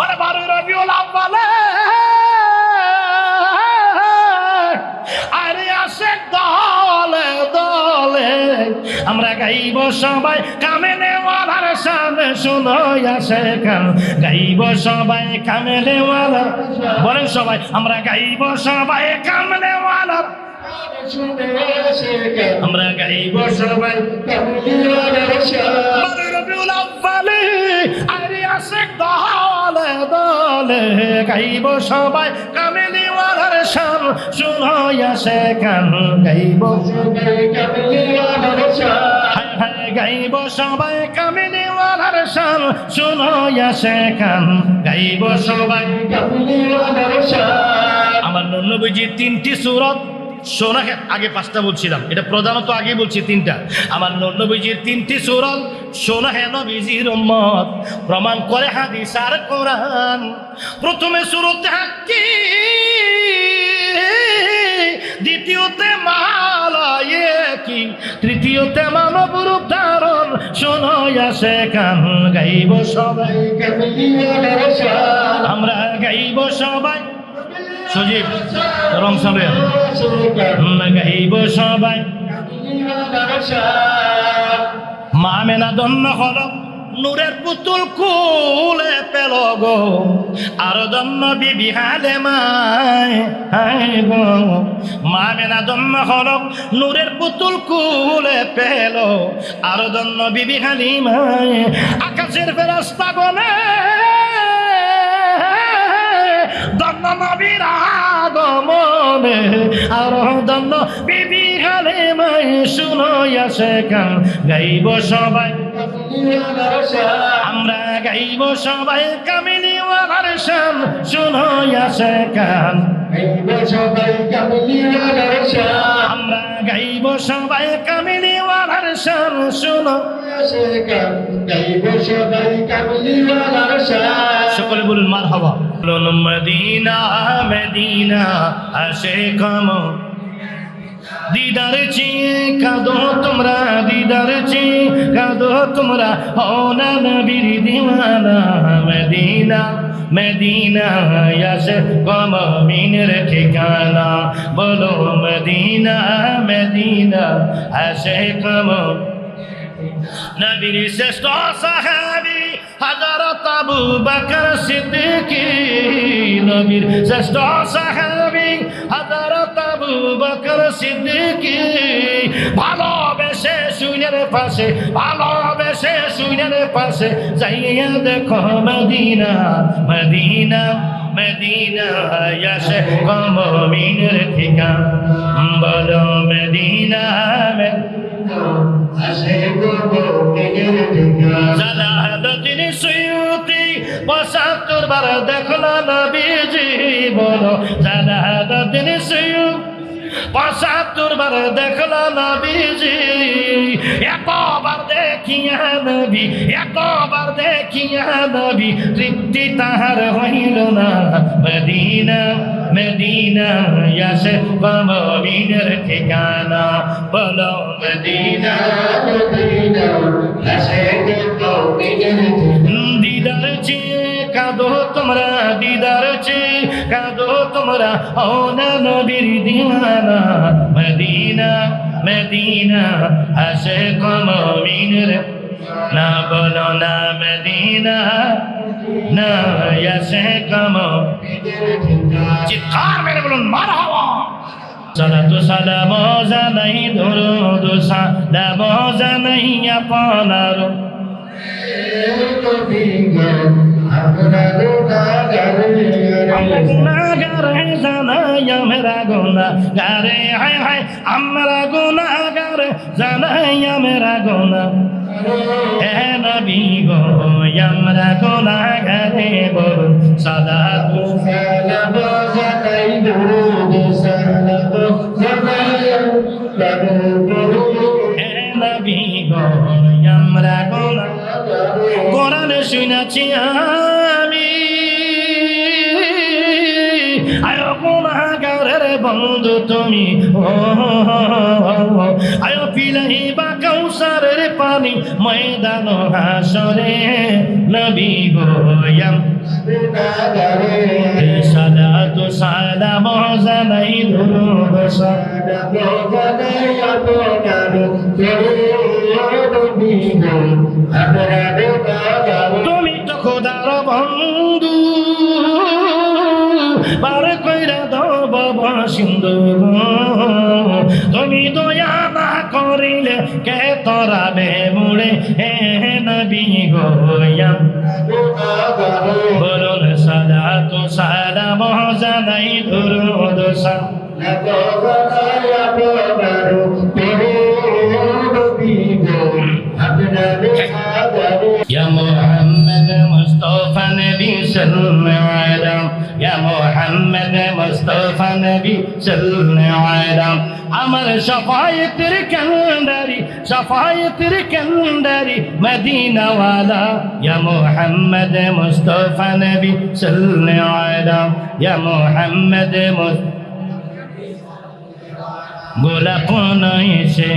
ওরে বারোই রবিউল আব্বালে আরে আসে দলে আমরা গাইব সবাই কামেলে ওয়ালার সামনে শুনো আসে কান গাইব সবাই কামেলে ওয়ালার বলেন সবাই, আমরা গাইব সবাই কামেলে ওয়ালার আমরা গাইব সবাই বারোই রবিউল আব্বালে আরে আসে দলে। দলে গাইব সবাই কামেলি ওয়ালার শান শুনো আসে কান গাইব? গাইব সবাই কামিনী ওয়ালার শান শুনো আসে কান গাইব সবাই? আমার নন্নবীজির তিনটি সুরত শোনা আগে পাঁচটা বলছিলাম। এটা প্রধানত আগে বলছি, তিনটা। আমার নন্নবীজির তিনটি সুরত শোনা হে নবীজির উম্মত। প্রমাণ করে হাদিস আর কোরআন। প্রথমে সুরতে হাক্কি দ্বিতীয়তে মালা কি তৃতীয়তে মানব রূপ ধারণ। শোনো সে কান গাইব সবাই আমরা গাইব সবাই। সজীব রং সবে গাইব সবাই। মা মেনা দন্ন হল, নূরের পুতুল কুলে পেল গো। আর দন্ন বিবি হালে মা মেনা দন্ন হল, নূরের পুতুল কুলে পেল। আর দন্ন বিবি হালি মায় আকাশের ফেরাস্তা দন্ন নবীর আগমনে আর দন্ন বিবি হালে মায় শুনো আসে কান গাইব সবাই আমরা গাইব সবাই কামিনী ওয়ালার শান শুনো আসে কান আমরা গাইব সবাই কামিনী ওয়ালার শান শুনো সকলে বলুন মার হবা মদিনা মদিনা কম দিদার চিয়ে কাঁদো তোমরা, দিদার চিয়ে কাঁদো তোমরা হও না নবীর দিওয়ানা। মদিনা মদিনা আসে কম মিনের ঠিকানা। বলো, মদিনা মদিনা আসে কম নবীর শ্রেষ্ঠ সাহাবি হযরত আবু বকর সিদ্দিকী। নবীর শ্রেষ্ঠ সাহাবি হযরত আবু বকর সিদ্দিকী। ভালোবেসে সুইনের পাশে, ভালোবেসে সুইনের পাশে যাইয়া দেখো মদিনা মদিনা মদিনা ইয়াসে কমমিনের ঠিকানা। বলো মদিনা জালালুদ্দিন সুয়ুতি পঁচাত্তর বার দেখলা নবীজি বলো জালালুদ্দিন সুয়ুতি পঁচাত্তর বার দেখলা নবীজি এতবার দেখিয়া নবী এতবার দেখিয়া নবী। তৃপ্তি তাহার হইল না। মদিনা। মদিনা ইয়াসে কমবিনের ঠিকানা? বলো মদিনা দিদার চেয়ে কাঁদো তোমরা, দিদার চেয়ে কাঁদো তোমরা, ও না নবীর দিওয়ানা? মদিনা মদিনা আসে কমমিনের না বলো না মদিনা। না চিৎকার মেরে বলুন, মার হওয়া। সালাতু সালাম জানাই দরুদ সালাম জানাই আপনার। গুনাগার জানাই, আমরা গুনাগারে হায় হায়, আমরা গুনাগার জানাই, আমরা হে নবী গো আমরা গুনাগারে বলুন সালাতু হে নবী গো আমরা গুনা কোরআন শুনেছি আমি। আয়ো গুনাগারের বন্ধু তুমি, ও পানি ময়দান হাসরে নবী গোয়াম সালাতু সালাম জানাই দুরুদ তুমি কে তরাবে মুড়ে হে নবী গোয়া বলুন সাদা তো সাদা মহাজানাই দুরুদ يا محمد مصطفى نبي صلى على ইয়া মোহাম্মদ মুস্তফা নবী সাল্লাল্লাহু আলাইহি আমার সফায়েতের কান্দারি সফায়েতের কান্দারি মদিনাওয়ালা। ইয়া মোহাম্মদ মুস্তফা নবী সাল্লাল্লাহু আলাইহি ইয়া মোহাম্মদ গোলাপ নয় সে,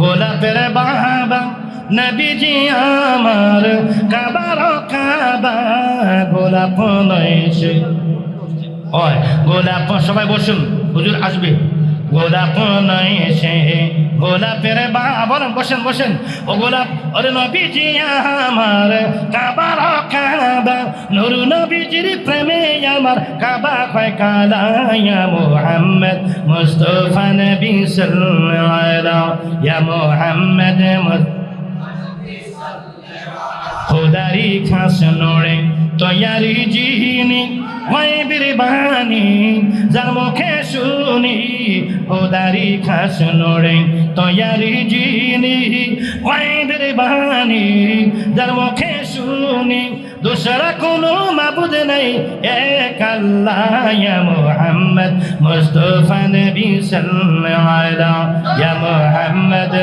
গোলাপের বাহাবা। নবীজি আমার কাবার কাবা, গোলাপ নয় সে। ওই গোলাপ সবাই বসুন। হুজুর আসবে। গোলাপ নয়সে গোলাপের বাবা বলেন বসেন বসেন। ও গোলাপ, ওরে নবীজি আমার, কাবার কাবা। নুর নবীজির প্রেমে আমার, কাবা হয় কালা ইয়া মুহাম্মদ মুস্তাফা নবী সাল্লাল্লাহু আলাইহি ইয়া মুহাম্মদ খোদারি খাস নড়ে, তয়ারি জিনি হয় বিরবানি যার মুখে শুনি খোদারি খাস নড়ে তয়ারি জিনি। হয় বিরবানি যার মুখে শুনি, দোসরা কোনো মাবুদ নাই, এক আল্লাহ ইয়া মুহাম্মদ মুস্তাফা নবী সাল্লাল্লাহু আলাইহি ইয়া মুহাম্মদ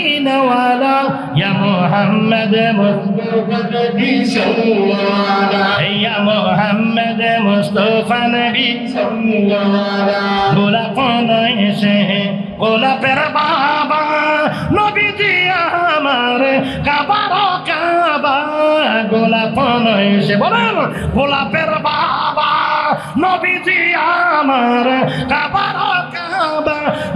العالمين وعلى يا محمد مصطفى نبي صلى الله عليه يا محمد مصطفى نبي صلى الله عليه গোলা কোনাইছে গোলাপের বাবা নবীজি আমার কাবার কাবা গোলাপ নইছে বলেন গোলাপের বাবা নবীজি আমার কাবার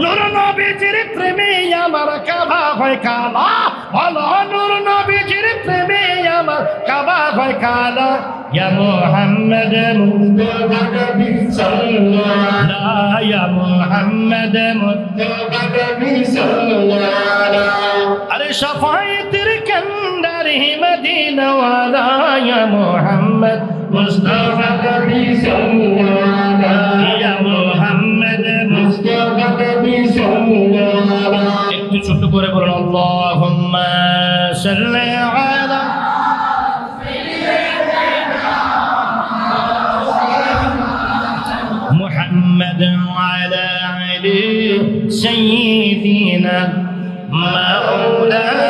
নূর নবীজির প্রেমে আমার কাবা হয় কালা বলো নূর নবীজির প্রেমে আমার কাবা হয় কালা يا محمد مصطفى صلى الله يا محمد مصطفى صلى الله আরে শফায়েতের কান্দারে মদিনাওয়ালা ইয়া মুহাম্মদ মুস্তাফা কবি সাল্লাল্লাহু سيدنا مولانا